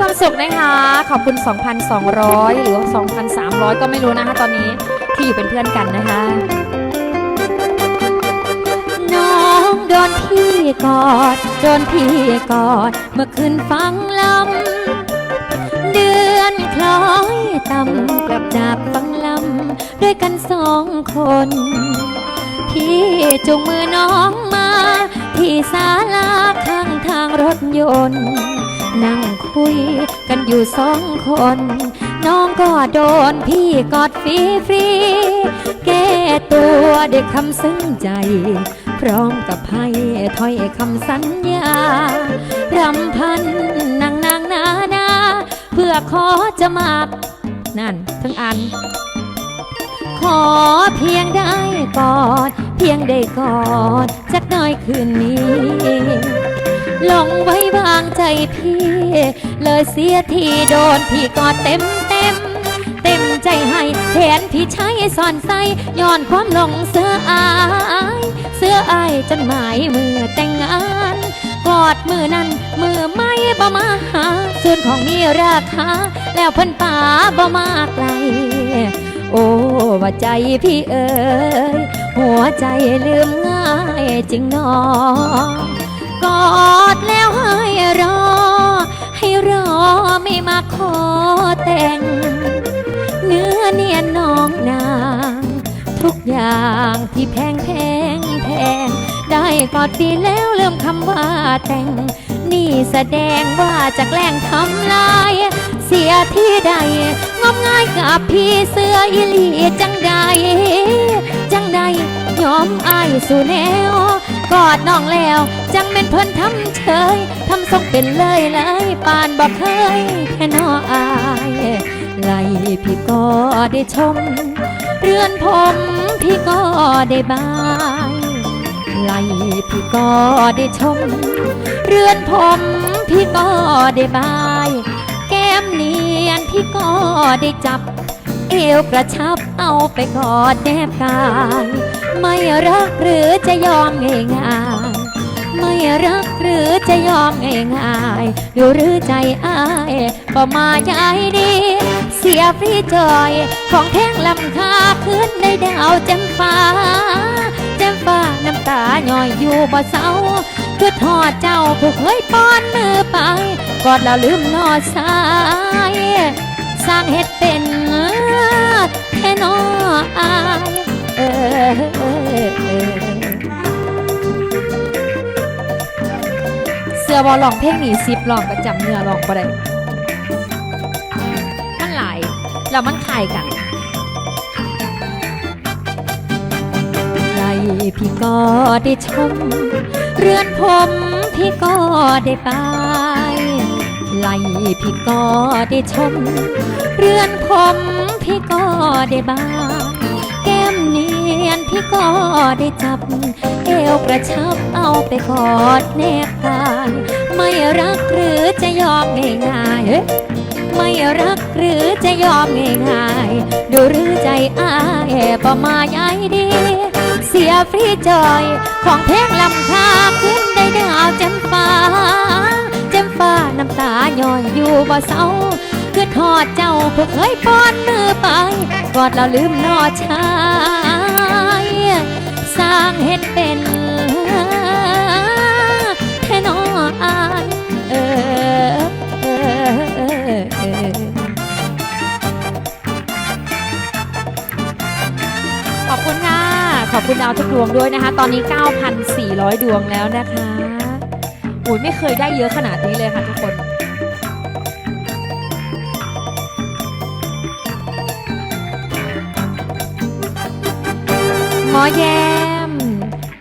ความสุขนะคะ ขอบคุณ 2,200 หรือว่า2,300 ก็ไม่รู้นะคะตอนนี้ที่อยู่เป็นเพื่อนกันนะคะ น้องโดนพี่กอดโดนพี่กอดเมื่อคืนฟังลำเดือนคล้อยต่ำกลับจากฟังลำด้วยกันสองคน พี่จูงมือน้องมา ที่ศาลาข้างทางรถยนต์ นั่งคุยกันอยู่สองคน น้องก็โดนพี่กอดฟรีฟรีๆแก้ตัวด้วยคำซึ้งใจ พร้อมกับให้ถ้อยคำสัญญารำพันนางนางนานาเพื่อขอจะมากนั่นทั้งอัน ขอเพียงได้กอด เพียงได้กอดจักหน่อยคืนนี้ ลงไว้วางใจพี่ เลยเสียทีโดนพี่กอดเต็มเต็ม เต็มใจให้แทนที่ใช้ซ่อนใส่ย้อนความหลงเสื้ออาย เสื้ออายจนหมายมือแต่งงานกอดมือนั้นมือไม่บ่มาหาส่วนของมีราคาแล้วเพิ่นป่าบ่มาไกลโอ้ว่าใจพี่เอ๋ยหัวใจลืมง่ายจริงนอ กอดแล้วให้รอ ให้รอไม่มาขอแต่ง เนื้อเนียนน้องนาง ทุกอย่างที่แพงแพงแพง ได้กอดปีแล้วลืมคำว่าแต่ง นี่แสดงว่าจะแกล้งทำลาย เสียที่ใดงมง่ายกับพี่เสื้ออีลีจังใด จังใดยอมอายสู่แนว อดน้องแล้ว จังเป็นเพิ่นทำเฉยทำทรงเป็นเลยเลยปานบอกเคยแค่นออายไล่พี่ก็ได้ชม เรือนผมพี่ก็ได้บายไล่พี่ก็ได้ชม เรือนผมพี่ก็ได้บาย แก้มเนียนพี่ก็ได้จับ เอวกระชับเอาไปกอดแนบกาย ไม่รักหรือจะยอมง่ายๆไม่รักหรือจะยอมง่ายๆดูหรือใจอายก็มาใจดี เสียฟรีจอยของแท่งลำคาขึ้นในดาวจ่มฟ้าจ่มฟ้าน้ำตาหน่อยอยู่บ่เศร้าคือทอดเจ้าผู้เคยป้อนมือไปกอดแล้วลืมนอสายสร้างเฮ็ดเป็นแค่นออาย เสือบอลองเพลงหนีซิบลองประจำเนื้อลองบ่ได้มันหลายแล้วมันคลายกันไล่พี่ก็ได้ชม เรือนผมพี่ก็ได้ไปไล่พี่ก็ได้ชม เรือนผมพี่ก็ได้บานแก้มนี้ ยนพี่ก็ได้จับ เอวกระชับเอาไปกอดแนบกายไม่รักหรือจะยอมง่ายๆไม่รักหรือจะยอมง่ายๆดูหรือใจอายประมาใยดี เสียฟรีจอยของเพลงลำคาขึ้นได้ดาวจ่มฟ้าจ่มฟ้าน้ำตาย้อยอยู่บ่เศร้าคือทอดเจ้าผู้เคยป้อนมือไปกอดเราลืมนอชา สร้างเห็ดเป็นแค่นออายเออเออเออเออขอบคุณค่ะ ขอบคุณดาวทุกดวงด้วยนะคะ ตอนนี้ 9,400 ดวงแล้วนะคะอุ้ยไม่เคยได้เยอะขนาดนี้เลยค่ะทุกคนหมอแย้